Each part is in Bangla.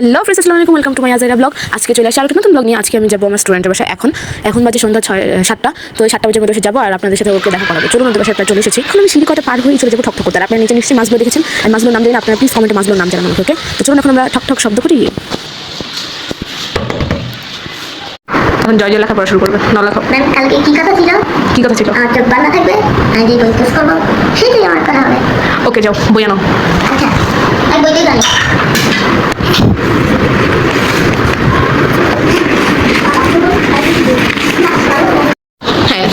হ্যালো ফ্রেন্ডস আসসালামু আলাইকুম ওয়েলকাম টু মাই আজাইরা ব্লগ আজকে চলে আসি আর নতুন ব্লগ নিয়ে। আজকে আমি যাব আমার স্টুডেন্টের বাসায়। এখন এখন বাজে সন্ধ্যা ছয় সাতটা। তো এই সাতটা বাজে মধ্যে যাব আর আপনাদের সাথে ওকে দেখা করাবো। চলুন ওদের বাসায় চলে এসেছি। এখন আমি সিঁড়ি কটা পার হয়ে চলে যাব ঠক ঠক করতে আপনারা নিচে নিশ্চয়ই মাছগুলো দেখেছেন। আর মাছগুলোর নাম দিন আপনারা প্লিজ কমেন্টে মাছগুলোর নাম জানান আমাকে ওকে তো চলুন এখন আমরা ঠক ঠক শব্দ করি। এখন জয় জয় লেখা পড়াশোনা শুরু করবে। ন লেখো। ম্যাম কালকে কি কথা ছিল? কি কথা ছিল? আমার চোখ বান্ধা থাকবে? আমি যে বই পোস্ট করব সেটাই আমার করা হবে। ওকে যাও বই আনো আচ্ছা আমি বইটাই জানি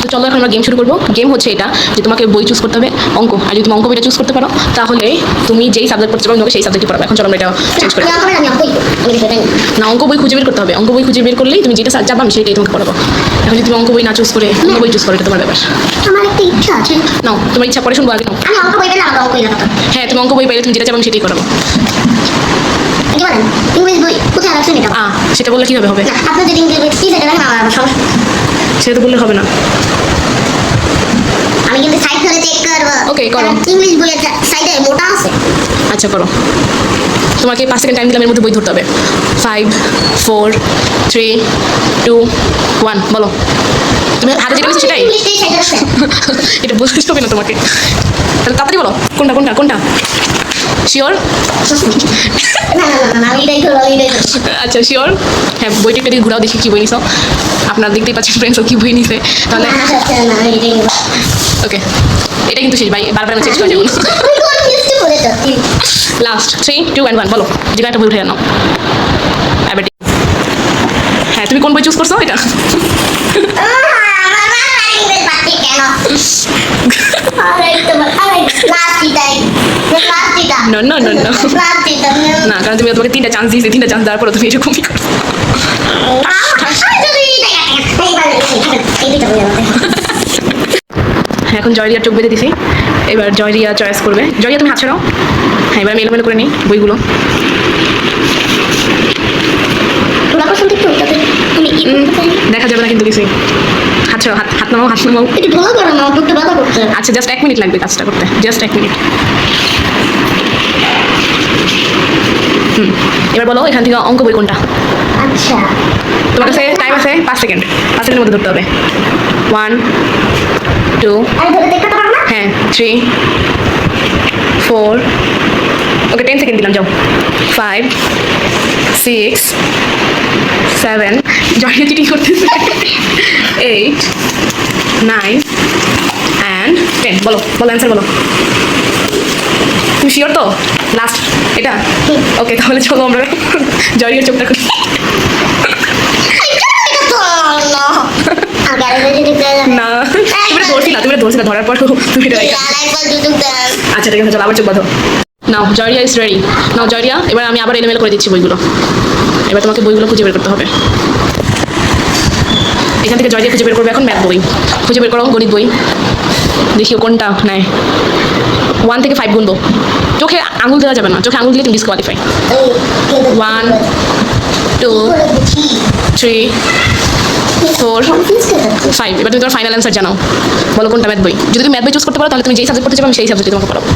তো চলো এখন আমরা গেম শুরু করব। গেম হচ্ছে এটা যে তোমাকে বই চুজ করতে হবে। অঙ্ক আর যদি তুমি অঙ্ক বইটা চুজ করতে পারো তাহলে তুমি যেই সাবজেক্ট পড়তে পারো তোমাকে সেই সাবজেক্টই পড়াবে। এখন চলো আমরা এটা চেঞ্জ করি। না অঙ্ক বই খুঁজে বের করতে হবে। অঙ্ক বই খুঁজে বের করলেই তুমি যেটা যাব আমি সেটাই তোমাকে পড়াবো। এখন যদি তুমি অঙ্ক বই না চুজ করে অঙ্ক বই চুজ করো এটা তোমার ব্যাপার। আমার একটা ইচ্ছা আছে নাও তোমার ইচ্ছা পরে শুনব আগে নাও হ্যাঁ তুমি অঙ্ক বই পাইলে তুমি যেটা চাবো আমি সেটাই করাবো। কি বলেন? ইংলিশ বই কোথায় রাখছেন এটা আ সেটা বললে কীভাবে হবে? না আপনার যদি ইংলিশ বই কি সেটা দেখেন আমার সমস্যা। সেটা তো বললে হবে না। আমি কিন্তু সাইড ধরে চেক করব। Okay, করো। ইংলিশ বইয়ের সাইডে মোটা আছে। আচ্ছা করো। তোমাকে পাঁচ সেকেন্ড টাইম দিলাম এর মধ্যে বই ধরতে হবে। Five four three two one বলো। তুমি হাতে যেটা সেটাই? এটা বলতে হবে না তোমাকে। তাহলে তাড়াতাড়ি বলো, কোনটা কোনটা কোনটা? শিওর করব করব আচ্ছা শিওর হ্যাঁ বইটি পেটে ঘুরাও, দেখি কী বই নিছো। আপনার দেখতেই পাচ্ছেন ফ্রেন্ডসও কী বই নিছে। তাহলে ওকে এটা কিন্তু শেষ, ভাই, বারবার আমি চেঞ্জ করে যাব। আমি কোন মিষ্টি বলে যাচ্ছি last three two and one বলো যেটা একটা বই উঠে জানো হ্যাঁ তুমি কোন বই চুজ করছ? এটা? No, no, no, no. না কারণ তুমি তোমাকে তিনটা চান্স দিয়েছি তিনটা চান্স দেওয়ার পরে তুমি এরকমই হ্যাঁ এখন জয়রিয়ার চোখ বেঁধে দিছি। এবার জয়রিয়া চয়েস করবে। জয়রিয়া তুমি হাত ছাড়াও। হ্যাঁ এবার আমি এলোমেলো করে নিই বইগুলো। দেখা যাবে না কিন্তু কিছুই। ছাড়াও হাত হাত নামাও হাত নামাও। একটু ঢোলা করো না করতে বাধা করতে। আচ্ছা জাস্ট এক মিনিট লাগবে কাজটা করতে। জাস্ট এক মিনিট। হুম এবার বলো এখান থেকে অঙ্ক বই কোনটা? আচ্ছা। তোমার কাছে টাইম আছে? পাঁচ সেকেন্ড পাঁচ সেকেন্ডের মধ্যে ধরতে হবে। ওয়ান টু হ্যাঁ three four okay ten second দিলাম যাও five six seven joint cheating করতেছে এইট নাইন অ্যান্ড টেন বলো বলো অ্যান্সার বলো তুমি শিওর তো লাস্ট এটা ওকে তাহলে চলো আমরা জয়ের চোখটা করি না তুমি এটা ধরছিলা তুমি এটা ধরছিলা ধরার পর তুমি আচ্ছা ঠিক আছে চলো আবার চোখ বাঁধো নাও জয়রিয়া ইজ রেডি নাও জয়রিয়া এবার আমি আবার এলোমেলো করে দিচ্ছি বইগুলো এবার তোমাকে বইগুলো খুঁজে বের করতে হবে এখান থেকে জয়রিয়া খুঁজে বের করবে এখন ম্যাথ বই খুঁজে বের করো গণিত বই দেখিও কোনটা নেয় ওয়ান থেকে ফাইভ গুনবো চোখে আঙুল দেওয়া যাবে না চোখে আঙুল দিলে তুমি disqualify One. Two three five এবার তুমি তোমার ফাইনাল অ্যান্সার জানাও। বলো কোনটা ম্যাথ বই যদি তুমি ম্যাথ বই চুজ করতে পারো তাহলে তুমি যেই সাবজেক্ট পড়তে চাও আমি সেই সাবজেক্টে তোমাকে পড়াবো।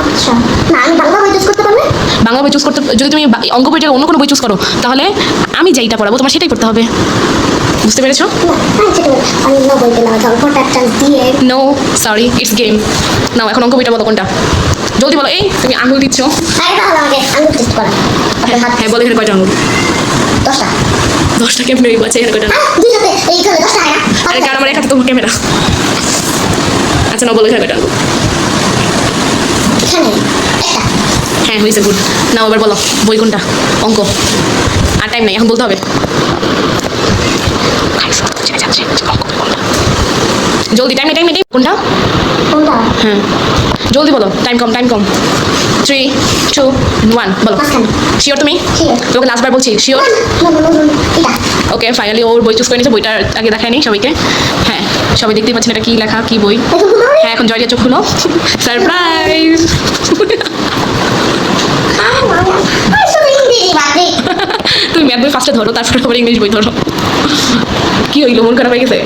আচ্ছা। না আমি বাংলা বই চুজ করতে পারবে বাংলা বই চুজ করতে যদি তুমি অঙ্ক বইটা অন্য কোনো বই চুজ করো তাহলে আমি যেইটা পড়াবো তোমার সেটাই পড়তে হবে। বুঝতে পেরেছ? না সরি ইটস গেম নাও এখন অঙ্ক বইটা বলো কোনটা? জলদি বলো এই তুমি আঙুল দিচ্ছ। হাত হ্যাঁ বলো এখানে কয়টা আঙুল? দশটা। কেমনি হইব এখানে কয়টা? আহ, এইখানে দশটা হয় আরে কার আমার এক হাতে ক্যামেরা। আচ্ছা না বলো এখানে কয়টা এখানে হ্যাঁ হয়েছে গুড। নাও এবার বলো বই কোনটা? অঙ্ক। আর টাইম নেই এখন বলতে হবে। জলদি টাইম টাইম নেই কোনটা? কোনটা? হ্যাঁ। জলদি বলো টাইম কম টাইম কম। থ্রি টু ওয়ান বলো। শিওর তুমি. তোমাকে লাস্টবার বলছি শিওর ওকে ফাইনালি ওর বই চুজ করে নিয়েছে বইটা আগে দেখায়নি সবাইকে। হ্যাঁ সবাই দেখতেই পাচ্ছেন এটা কি লেখা কি বই। হ্যাঁ এখন জয়রিয়া চোখ খুলো। সারপ্রাইজ। তুমি ম্যাথ বই ফার্স্টে ধরো তারপরে আবার ইংলিশ বই ধরো। কি হইল মন খারাপ হয়ে গেছে?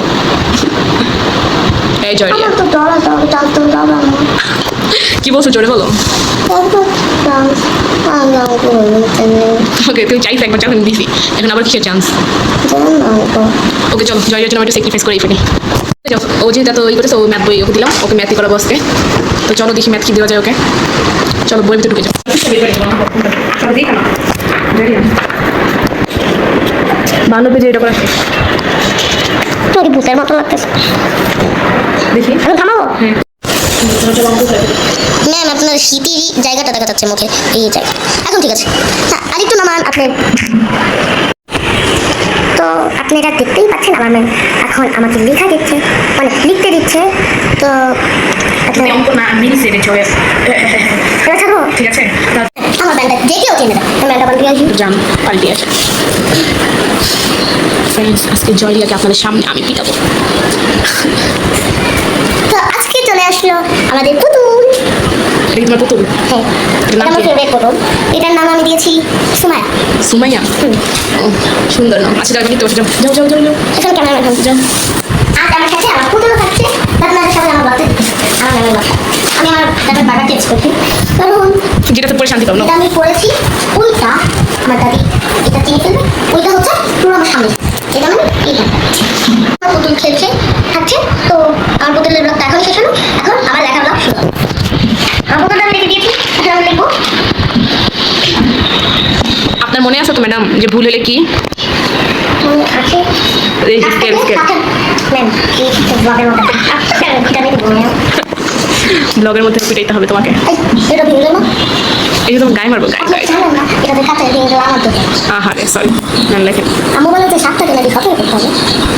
এই তো তো কি বলছো জোরে বলো। ওকে তুমি চাইছো একবার যখন দিছি। এখন আবার কিসের চান্স ওকে চলো জয়ের জন্য একটা স্যাক্রিফাইস করেই ফেলি। ও যেহেতু এত ই করেছে ও ম্যাথ বই ওকে দিলাম ওকে ম্যাথই করাবো আজকে। তো চলো দেখি ম্যাথ কি দেওয়া যায় ওকে। চলো বই ভিতরে ঢুকে যাও। পেজে এটা করা তোর ভূতের মতো লাগতেছে। দেখি। এখন থামাবো হ্যাঁ। ম্যাম আপনার শীতেরই জায়গাটা দেখা যাচ্ছে মুখে। এই জায়গা। এখন ঠিক আছে। আরেকটু নামান আপনি তো আপনি এটা দেখতেই পাচ্ছেন আমার ম্যাম। এখন আমাকে লেখা দিচ্ছে মানে লিখতে দিচ্ছে। তো আপনি তুমি অঙ্ক না মিলছে রে চয়ে এবার থাকব ঠিক আছে। ব্যান্ডটা দেখেও চেনে না ব্যান্ডটা পাল্টে আসি জান পাল্টে আছে ফ্রেন্ডস আজকে জয়রিয়াকে আপনাদের সামনে আমি পিটাবো। তো আজকে চলে আসলো আমাদের পুতুল। এটা তোমার পুতুল হ্যাঁ এটা নাম আমার? ফেভারিট পুতুল। এটার নাম আমি দিয়েছি সুমাইয়া। ও, সুন্দর নাম। আচ্ছা নিতে বসে যাও যাও যাও যাও এখানে ক্যামেরা যাও। আর আমার কাছে আমার পুতুলও থাকছে। আপনাদের সাথে আমার বাচ্চা আমার ম্যামের বাচ্চা আমি আমার দাদার বাবা টেক্সট করছি কারণ যেটা তো পরে শান্তি পাবো না আমি পড়েছি ওইটা আমার দাদি এটা চিনে ফেলবে ওইটা হচ্ছে পুরো আমার সামনে। এটা মানে আমার পুতুল খেলছে থাকছে তো আমার পুতুলের ব্লগটা এখনই শেষ হলো। এখন আমার লেখার ব্লগ শুরু। আমার পুতুলটা লিখে দিয়েছি এখন আমি লিখব আপনার মনে আছে তো ম্যাডাম যে ভুল হলে কি? আছে। এই স্কেল স্কেল ম্যাম এই ব্লগের আচ্ছা এটা আমি লিখব ম্যাম ব্লগের মধ্যে পিটাইতে হবে তোমাকে। এটা ভেঙে না? এই যে তোমার গায়ে মারবো গায়ে গায়ে। জানেন না এটাতে কাঁচা ভেঙে গেল আমার তো। আহা রে সরি ম্যাম লেখেন আম্মু বলে যে সাতটাকে নাকি সতেরো করতে হবে।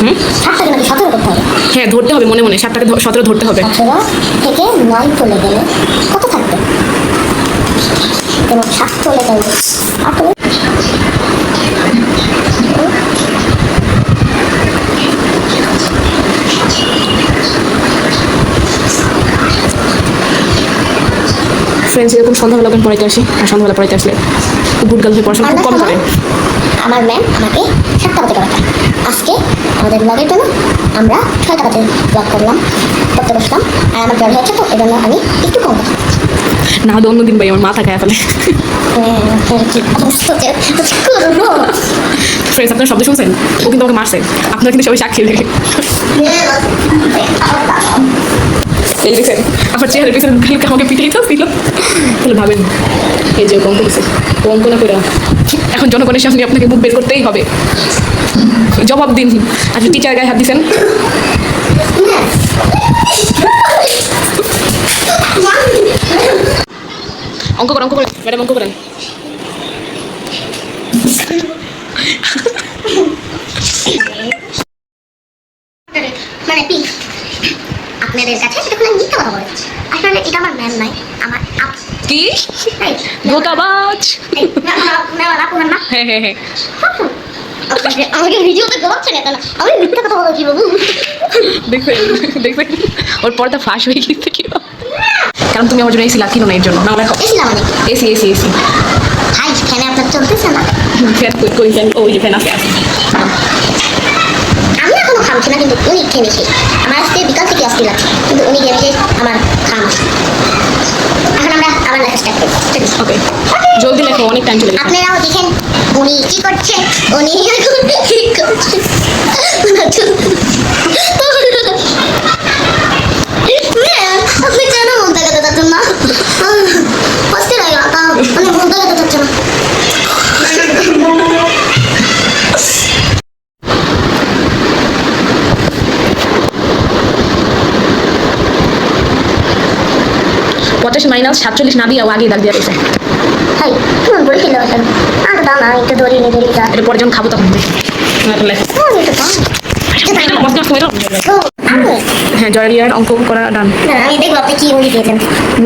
হুম? সাতটাকে নাকি সতেরো করতে হবে? হ্যাঁ ধরতে হবে মনে মনে সাতটাকে সতেরো ধরতে হবে। সতেরো থেকে নয় চলে গেলে কত থাকবে? যেমন সাত চলে গেলে ফ্রেন্ডস এরকম সন্ধ্যাবেলা যখন পড়াইতে আসি আর সন্ধ্যাবেলা পড়াইতে আসলে গুড গার্ল হয়ে পড়াশোনা খুব কম করে আমার ম্যাম আমাকে সাতটা বাজে করাতে আজকে আমাদের ব্লগের জন্য আমরা ছয়টা বাজে ব্লগ করলাম করতে বসলাম আর আমার জ্বর হয়েছে তো এই জন্য আমি একটু কম কথা না হলে অন্যদিন ভাই আমার মাথা খায় ফেলে। ফ্রেন্ডস আপনার শব্দ শুনছেন? ও কিন্তু আমাকে মারছে। আপনারা কিন্তু সবাই সাক্ষী দেখে। এই দেখছেন আমার চেহারা পিছনে কালকে আমাকে পিটাইতে ছিল তাহলে ভাবেন, এই যে অঙ্ক ও অঙ্ক না করে এখন জনগণের সামনে আপনাকে মুখ বের করতেই হবে। জবাব দিন। আপনি টিচার গায়ে হাত দিছেন? অঙ্ক করেন অঙ্ক করেন। ম্যাডাম, অঙ্ক করেন মানে কি কাছে কোনো মিথ্যা কথা বলে। আসলে এটা আমার ম্যাম নয় আমার কি? ধোকাবাজ? এই, ম্যাম, আমার- ম্যাম, আমার আপু, ম্যাম না। আপনাকে- আমাকে ভিডিওতে গলাচ্ছে না কেন? আমি মিথ্যা কথা বলেছি বাবু? দেখবেন দেখবেন। ওর পর্দা ফাঁস হয়ে গেছে কি কারণ তুমি আমার জন্য এসি লাকিনো না এর জন্য। না লেখো এসিলাম আমি এসি এসি এসি। হাই ফ্যানে আপনার চলতেছে না? ফ্যান কই কই ফ্যান? ওই ফ্যান আছে। আছে আমি না কিন্তু উনি খেয়ে নিয়েছে আমার আজকে বিকাল থেকে আসতে লাগছে কিন্তু উনি গেমে আমার খাম এখন আমরা আবার লেখা স্টার্ট করি ওকে জলদি লেখো অনেক টাইম চলে আপনারাও দেখেন উনি কি করছে? উনি কি করছে? পঁচাশি মাইনাস সাতচল্লিশ না দিয়ে ও আগেই দাগ দিয়ে রয়েছে আমি এটা পরে যখন খাব তখন। আমি মেরো। তো আমি হ্যাঁ জয়রিয়ার অঙ্ক করা ডান আমি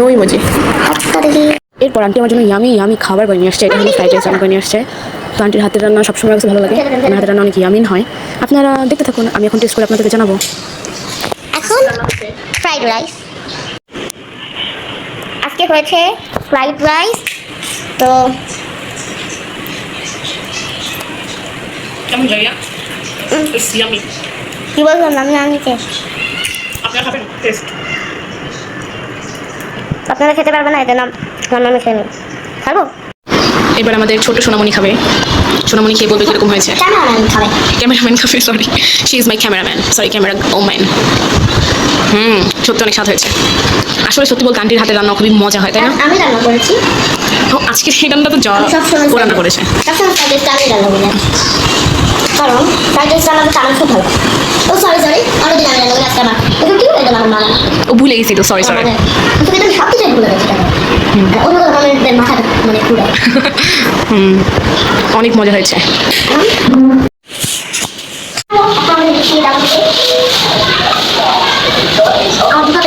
নই মজি। আচ্ছা এরপর আন্টি আমার জন্য ইয়ামি ইয়ামি খাবার বানিয়ে আসছে। এটা হলো ফ্রাইড রাইস রান্না করে নিয়ে আসছে। তো আন্টির হাতের রান্না সবসময় কাছে ভালো লাগে। আমার হাতের রান্না অনেক ইয়ামিন হয়। আপনারা দেখতে থাকুন আমি এখন টেস্ট করে আপনাদেরকে জানাব। এখন ফ্রাইড রাইস আজকে হয়েছে ফ্রাইড রাইস তো কেমন কি বললাম আমি আনিতে আপনি টেস্ট। আপনারা খেতে পারবেন না এটা নাম আমি খেয়ে নিই খাব? এবার আমাদের ছোট সোনামণি খাবে। সোনামণি খেয়ে বলবে কীরকম হয়েছে? ক্যামেরাম্যান খাবে sorry she is my cameraman sorry camera woman হুম সত্যি অনেক স্বাদ হয়েছে। আসলে সত্যি বলতে আন্টির হাতে রান্না খুবই মজা হয় তাই না? আমি রান্না করেছি। আজকে সেই রান্না তো জল রান্না করেছে। ফ্রাইড রাইসটা কারণ ফ্রাইড রাইস রান্না করতে খুব ভালো। ও সরি সরি অন্যদিন আমি রান্না আজকে আমার এটা কি এটা আমার ও ভুলে গেছি তো সরি সরি মানে কিন্তু সব কিছুই ভুলে গেছি অন্য কোনো ধরনের মাথা মানে পুরো। হুম অনেক মজা হয়েছে। আমরা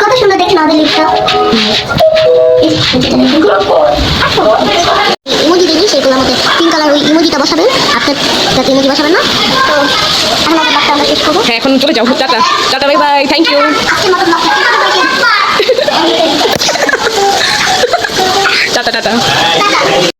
কত সুন্দর দেখতে আমাদের লিপটা ইমোজি দিবি সেগুলোর মধ্যে পিঙ্ক কালার ওই ইমোজিটা বসাবেন আপনার যাতে ইমোজি বসাবেন না? তো এখন আমাদের ব্লগটা আমরা শেষ করব। হ্যাঁ এখন চলে যাও। Tata. Tata bye bye thank you tata. Tata.